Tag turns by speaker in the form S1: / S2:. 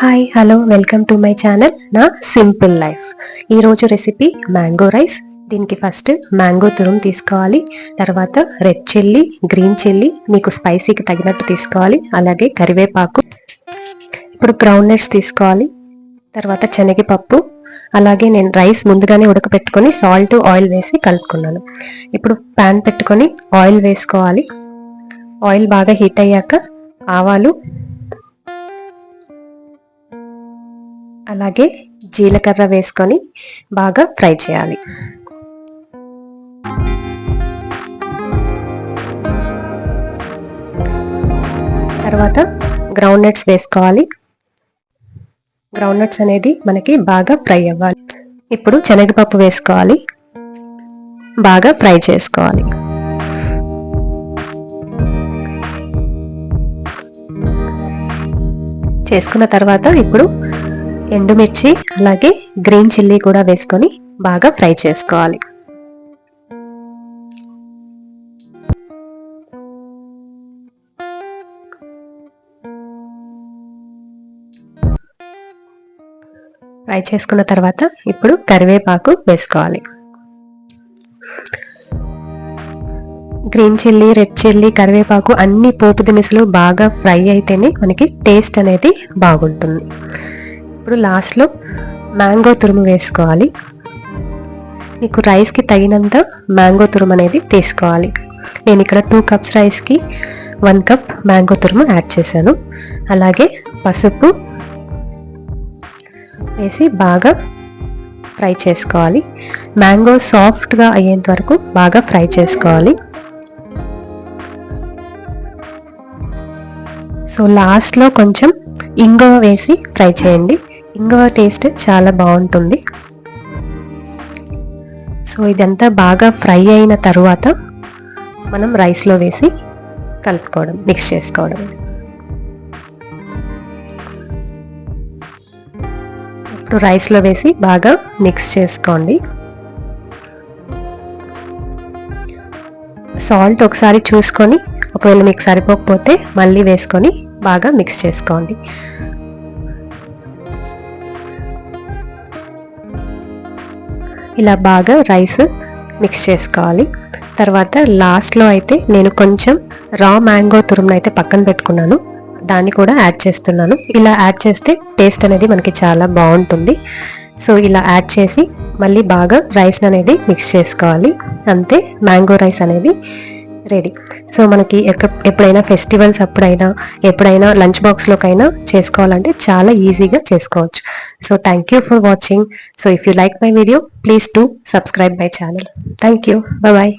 S1: Hi hello welcome to my channel నా simple life ఈరోజు recipe mango rice దీనికి first mango తురుము తీసుకోవాలి. తర్వాత రెడ్ చిల్లీ గ్రీన్ చిల్లీ మీకు స్పైసీకి తగినట్టు తీసుకోవాలి. అలాగే కరివేపాకు. ఇప్పుడు గ్రౌండ్ నట్స్ తీసుకోవాలి. తర్వాత శనగపప్పు. అలాగే నేను రైస్ ముందుగానే ఉడకపెట్టుకొని సాల్ట్ ఆయిల్ వేసి కలుపుకున్నాను. ఇప్పుడు ప్యాన్ పెట్టుకొని ఆయిల్ వేసుకోవాలి. ఆయిల్ బాగా హీట్ అయ్యాక ఆవాలు అలాగే జీలకర్ర వేసుకొని బాగా ఫ్రై చేయాలి. తర్వాత గ్రౌండ్ నట్స్ వేసుకోవాలి. గ్రౌండ్ నట్స్ అనేది మనకి బాగా ఫ్రై అవ్వాలి. ఇప్పుడు శనగపప్పు వేసుకోవాలి. బాగా ఫ్రై చేసుకోవాలి. చేసుకున్న తర్వాత ఇప్పుడు ఎండుమిర్చి అలాగే గ్రీన్ చిల్లీ కూడా వేసుకొని బాగా ఫ్రై చేసుకోవాలి. ఫ్రై చేసుకున్న తర్వాత ఇప్పుడు కరివేపాకు వేసుకోవాలి. గ్రీన్ చిల్లీ రెడ్ చిల్లీ కరివేపాకు అన్ని పోపు దినుసులు బాగా ఫ్రై అయితేనే మనకి టేస్ట్ అనేది బాగుంటుంది. ఇప్పుడు లాస్ట్లో మ్యాంగో తురుము వేసుకోవాలి. మీకు రైస్కి తగినంత మ్యాంగో తురుము అనేది తీసుకోవాలి. నేను ఇక్కడ టూ కప్స్ రైస్కి వన్ కప్ మ్యాంగో తురుము యాడ్ చేశాను. అలాగే పసుపు వేసి బాగా ఫ్రై చేసుకోవాలి. మ్యాంగో సాఫ్ట్గా అయ్యేంత వరకు బాగా ఫ్రై చేసుకోవాలి. సో లాస్ట్లో కొంచెం ఇంగువ వేసి ఫ్రై చేయండి. ఇంగువ టేస్ట్ చాలా బాగుంటుంది. సో ఇదంతా బాగా ఫ్రై అయిన తర్వాత మనం రైస్లో వేసి కలుపుకోవడం మిక్స్ చేసుకోవడం. ఇప్పుడు రైస్లో వేసి బాగా మిక్స్ చేసుకోండి. సాల్ట్ ఒకసారి చూసుకొని ఒకవేళ మీకు సరిపోకపోతే మళ్ళీ వేసుకొని బాగా మిక్స్ చేసుకోండి. ఇలా బాగా రైస్ మిక్స్ చేసుకోవాలి. తర్వాత లాస్ట్లో అయితే నేను కొంచెం రా మ్యాంగో తురుమును అయితే పక్కన పెట్టుకున్నాను. దాన్ని కూడా యాడ్ చేస్తున్నాను. ఇలా యాడ్ చేస్తే టేస్ట్ అనేది మనకి చాలా బాగుంటుంది. సో ఇలా యాడ్ చేసి మళ్ళీ బాగా రైస్ అనేది మిక్స్ చేసుకోవాలి. అంతే మ్యాంగో రైస్ అనేది. రెడీ. సో మనకి ఎక్కడ ఎప్పుడైనా ఫెస్టివల్స్ అప్పుడైనా ఎప్పుడైనా లంచ్ బాక్స్లోకైనా చేసుకోవాలంటే చాలా ఈజీగా చేసుకోవచ్చు. So thank you for watching. So if you like my video please to subscribe my channel. Thank you. Bye